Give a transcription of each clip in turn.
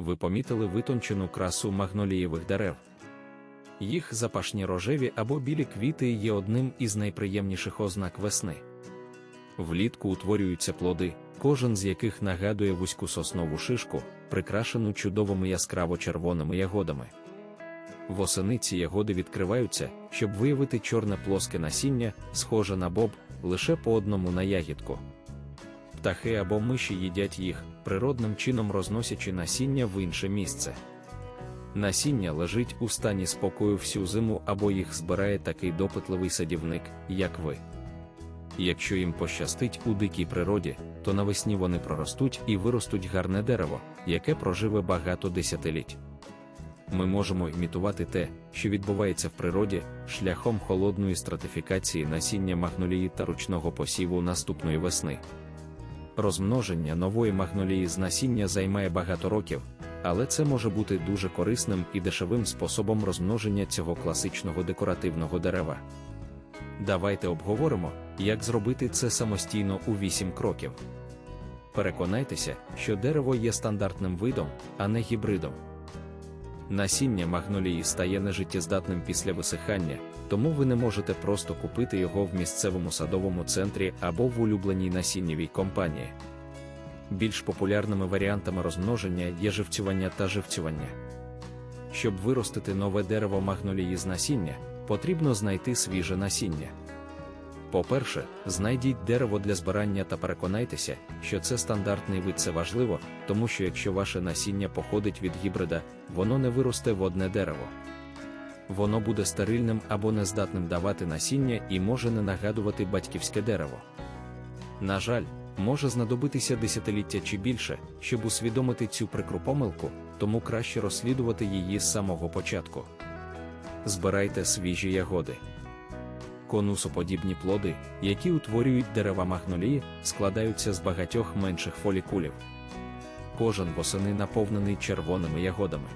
ви помітили витончену красу магнолієвих дерев. Їх запашні рожеві або білі квіти є одним із найприємніших ознак весни. Влітку утворюються плоди, кожен з яких нагадує вузьку соснову шишку, прикрашену чудовими яскраво-червоними ягодами. Восени ці ягоди відкриваються, щоб виявити чорне плоске насіння, схоже на боб, лише по одному на ягідку. Птахи або миші їдять їх, природним чином розносячи насіння в інше місце. Насіння лежить у стані спокою всю зиму або їх збирає такий допитливий садівник, як ви. Якщо їм пощастить у дикій природі, то навесні вони проростуть і виростуть гарне дерево, яке проживе багато десятиліть. Ми можемо імітувати те, що відбувається в природі, шляхом холодної стратифікації насіння магнолії та ручного посіву наступної весни. Розмноження нової магнолії з насіння займає багато років, але це може бути дуже корисним і дешевим способом розмноження цього класичного декоративного дерева. Давайте обговоримо, як зробити це самостійно у 8 кроків. Переконайтеся, що дерево є стандартним видом, а не гібридом. Насіння магнолії стає нежиттєздатним після висихання, тому ви не можете просто купити його в місцевому садовому центрі або в улюбленій насіннєвій компанії. Більш популярними варіантами розмноження є живцювання та живцювання. Щоб виростити нове дерево магнолії з насіння, потрібно знайти свіже насіння. По-перше, знайдіть дерево для збирання та переконайтеся, що це стандартний вид це важливо, тому що якщо ваше насіння походить від гібрида, воно не виросте в одне дерево. Воно буде стерильним або нездатним давати насіння і може не нагадувати батьківське дерево. На жаль, може знадобитися десятиліття чи більше, щоб усвідомити цю прикру помилку, тому краще розслідувати її з самого початку. Збирайте свіжі ягоди. Конусоподібні плоди, які утворюють дерева магнолії, складаються з багатьох менших фолікулів. Кожен восени наповнений червоними ягодами.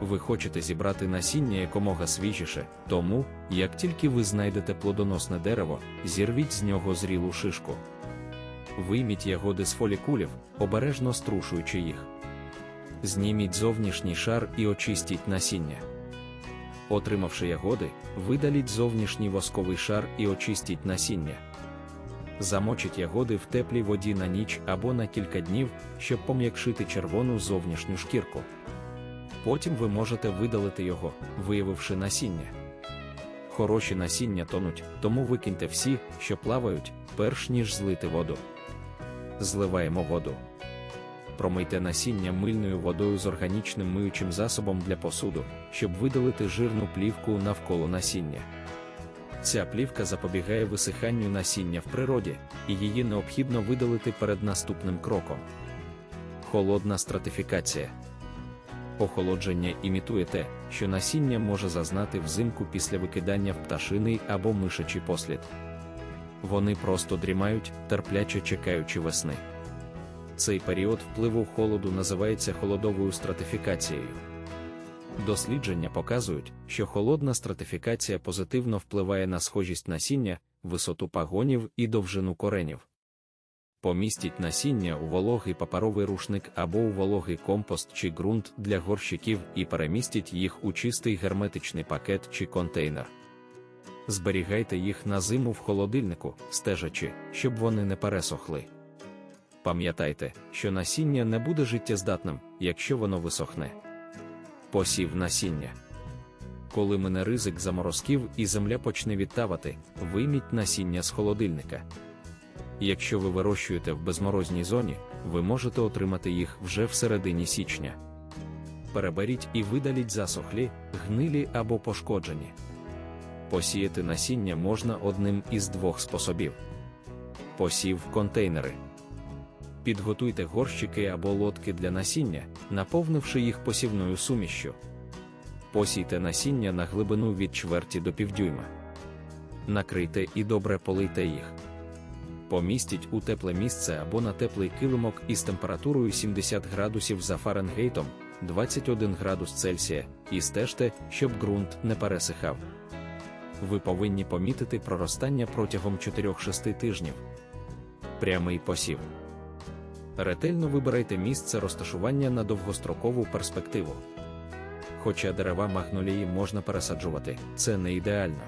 Ви хочете зібрати насіння якомога свіжіше, тому, як тільки ви знайдете плодоносне дерево, зірвіть з нього зрілу шишку. Вийміть ягоди з фолікулів, обережно струшуючи їх. Зніміть зовнішній шар і очистіть насіння. Отримавши ягоди, видаліть зовнішній восковий шар і очистіть насіння. Замочіть ягоди в теплій воді на ніч або на кілька днів, щоб пом'якшити червону зовнішню шкірку. Потім ви можете видалити його, виявивши насіння. Хороші насіння тонуть, тому викиньте всі, що плавають, перш ніж злити воду. Зливаємо воду. Промийте насіння мильною водою з органічним миючим засобом для посуду, щоб видалити жирну плівку навколо насіння. Ця плівка запобігає висиханню насіння в природі, і її необхідно видалити перед наступним кроком. Холодна стратифікація. Охолодження імітує те, що насіння може зазнати взимку після викидання в пташиний або мишачий послід. Вони просто дрімають, терпляче чекаючи весни. Цей період впливу холоду називається холодовою стратифікацією. Дослідження показують, що холодна стратифікація позитивно впливає на схожість насіння, висоту пагонів і довжину коренів. Помістіть насіння у вологий паперовий рушник або у вологий компост чи ґрунт для горщиків і перемістіть їх у чистий герметичний пакет чи контейнер. Зберігайте їх на зиму в холодильнику, стежачи, щоб вони не пересохли. Пам'ятайте, що насіння не буде життєздатним, якщо воно висохне. Посів насіння. Коли мине ризик заморозків і земля почне відтавати, вийміть насіння з холодильника. Якщо ви вирощуєте в безморозній зоні, ви можете отримати їх вже в середині січня. Переберіть і видаліть засохлі, гнилі або пошкоджені. Посіяти насіння можна одним із двох способів: посів контейнери. Підготуйте горщики або лотки для насіння, наповнивши їх посівною сумішшю. Посійте насіння на глибину від чверті до півдюйма. Накрийте і добре полийте їх. Помістіть у тепле місце або на теплий килимок із температурою 70 градусів за Фаренгейтом, 21 градус Цельсія, і стежте, щоб ґрунт не пересихав. Ви повинні помітити проростання протягом 4-6 тижнів. Прямий посів. Ретельно вибирайте місце розташування на довгострокову перспективу. Хоча дерева магнолії можна пересаджувати, це не ідеально.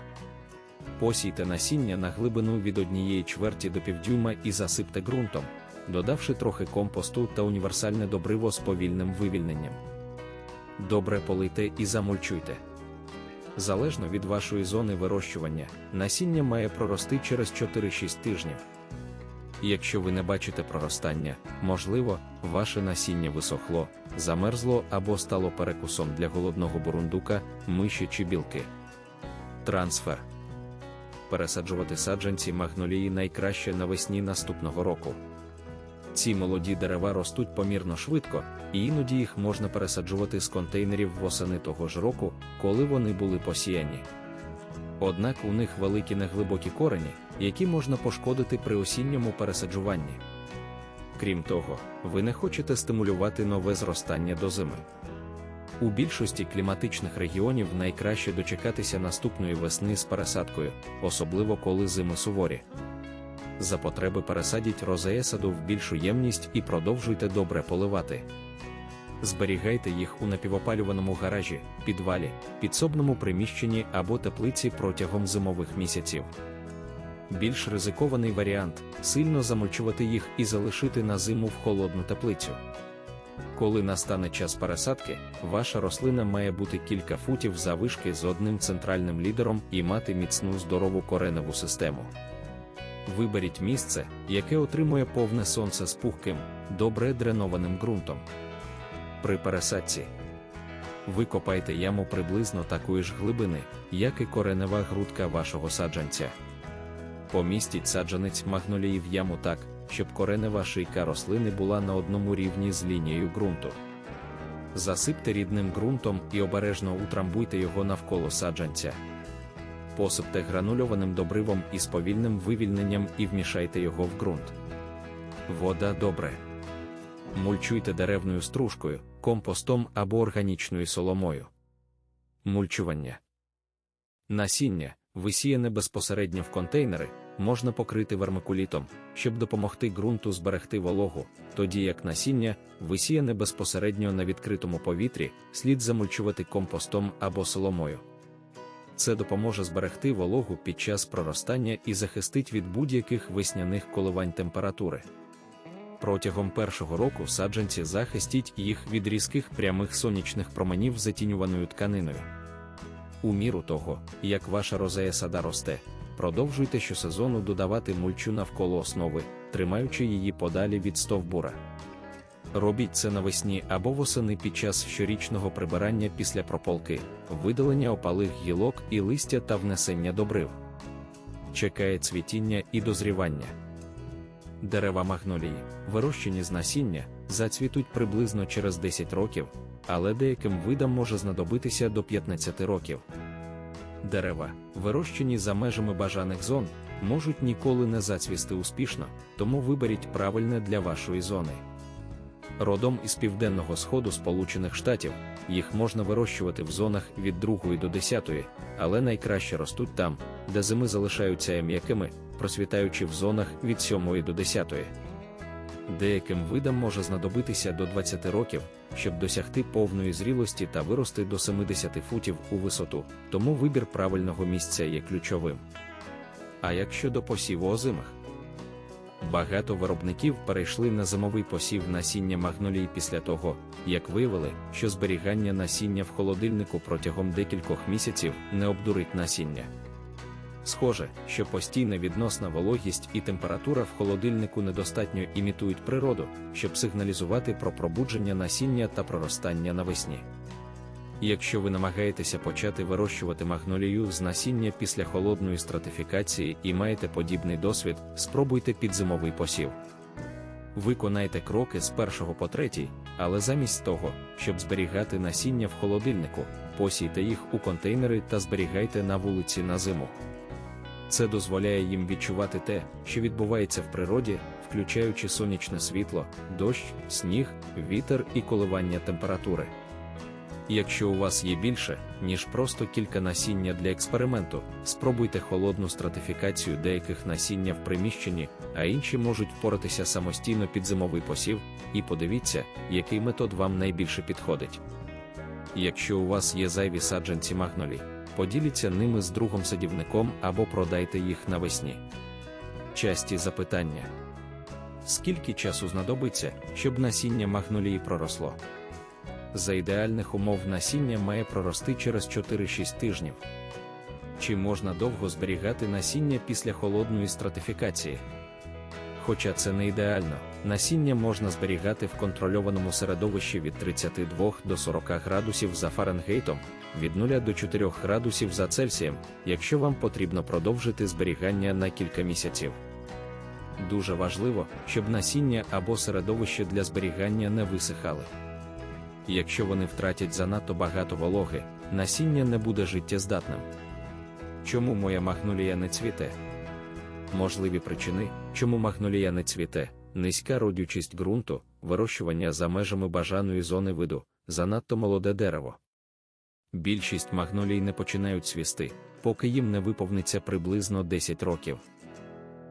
Посійте насіння на глибину від однієї чверті до півдюйма і засипте ґрунтом, додавши трохи компосту та універсальне добриво з повільним вивільненням. Добре полийте і замульчуйте. Залежно від вашої зони вирощування, насіння має прорости через 4-6 тижнів. Якщо ви не бачите проростання, можливо, ваше насіння висохло, замерзло або стало перекусом для голодного бурундука, миші чи білки. Трансфер пересаджувати саджанці магнолії найкраще навесні наступного року. Ці молоді дерева ростуть помірно швидко, і іноді їх можна пересаджувати з контейнерів восени того ж року, коли вони були посіяні. Однак у них великі неглибокі корені, які можна пошкодити при осінньому пересаджуванні. Крім того, ви не хочете стимулювати нове зростання до зими. У більшості кліматичних регіонів найкраще дочекатися наступної весни з пересадкою, особливо коли зими суворі. За потреби пересадіть розея саду в більшу ємність і продовжуйте добре поливати. Зберігайте їх у напівопалюваному гаражі, підвалі, підсобному приміщенні або теплиці протягом зимових місяців. Більш ризикований варіант сильно замульчувати їх і залишити на зиму в холодну теплицю. Коли настане час пересадки, ваша рослина має бути кілька футів завишки з одним центральним лідером і мати міцну здорову кореневу систему. Виберіть місце, яке отримує повне сонце з пухким, добре дренованим ґрунтом. При пересадці викопайте яму приблизно такої ж глибини, як і коренева грудка вашого саджанця. Помістіть саджанець магнолії в яму так, щоб коренева шийка рослини була на одному рівні з лінією ґрунту. Засипте рідним ґрунтом і обережно утрамбуйте його навколо саджанця. Посипте гранульованим добривом із повільним вивільненням і вмішайте його в ґрунт. Вода добре. Мульчуйте деревною стружкою, компостом або органічною соломою. Мульчування. Насіння, висіяне безпосередньо в контейнери, можна покрити вермикулітом, щоб допомогти ґрунту зберегти вологу, тоді як насіння, висіяне безпосередньо на відкритому повітрі, слід замульчувати компостом або соломою. Це допоможе зберегти вологу під час проростання і захистить від будь-яких весняних коливань температури. Протягом першого року саджанці захистіть їх від різких прямих сонячних променів затінюваною тканиною. У міру того, як ваша розея сада росте, продовжуйте щосезону додавати мульчу навколо основи, тримаючи її подалі від стовбура. Робіть це навесні або восени під час щорічного прибирання після прополки, видалення опалих гілок і листя та внесення добрив. Чекає цвітіння і дозрівання. Дерева магнолії, вирощені з насіння, зацвітуть приблизно через 10 років, але деяким видам може знадобитися до 15 років. Дерева, вирощені за межами бажаних зон, можуть ніколи не зацвісти успішно, тому виберіть правильне для вашої зони. Родом із південного сходу Сполучених Штатів, їх можна вирощувати в зонах від 2 до 10, але найкраще ростуть там, де зими залишаються м'якими, просвітаючи в зонах від 7 до 10. Деяким видам може знадобитися до 20 років, щоб досягти повної зрілості та вирости до 70 футів у висоту, тому вибір правильного місця є ключовим. А як щодо посіву озимих? Багато виробників перейшли на зимовий посів насіння магнолії після того, як виявили, що зберігання насіння в холодильнику протягом декількох місяців не обдурить насіння. Схоже, що постійна відносна вологість і температура в холодильнику недостатньо імітують природу, щоб сигналізувати про пробудження насіння та проростання навесні. Якщо ви намагаєтеся почати вирощувати магнолію з насіння після холодної стратифікації і маєте подібний досвід, спробуйте підзимовий посів. Виконайте кроки з першого по третій, але замість того, щоб зберігати насіння в холодильнику, посійте їх у контейнери та зберігайте на вулиці на зиму. Це дозволяє їм відчувати те, що відбувається в природі, включаючи сонячне світло, дощ, сніг, вітер і коливання температури. Якщо у вас є більше, ніж просто кілька насіння для експерименту, спробуйте холодну стратифікацію деяких насіння в приміщенні, а інші можуть впоратися самостійно під зимовий посів, і подивіться, який метод вам найбільше підходить. Якщо у вас є зайві саджанці магнолій, поділіться ними з другом садівником або продайте їх навесні. Часті запитання: скільки часу знадобиться, щоб насіння магнолії проросло? За ідеальних умов насіння має прорости через 4-6 тижнів. Чи можна довго зберігати насіння після холодної стратифікації? Хоча це не ідеально, насіння можна зберігати в контрольованому середовищі від 32 до 40 градусів за Фаренгейтом, від 0 до 4 градусів за Цельсієм, якщо вам потрібно продовжити зберігання на кілька місяців. Дуже важливо, щоб насіння або середовище для зберігання не висихали. Якщо вони втратять занадто багато вологи, насіння не буде життєздатним. Чому моя магнолія не цвіте? Можливі причини, чому магнолія не цвіте, низька родючість ґрунту, вирощування за межами бажаної зони виду, занадто молоде дерево. Більшість магнолій не починають цвісти, поки їм не виповниться приблизно 10 років.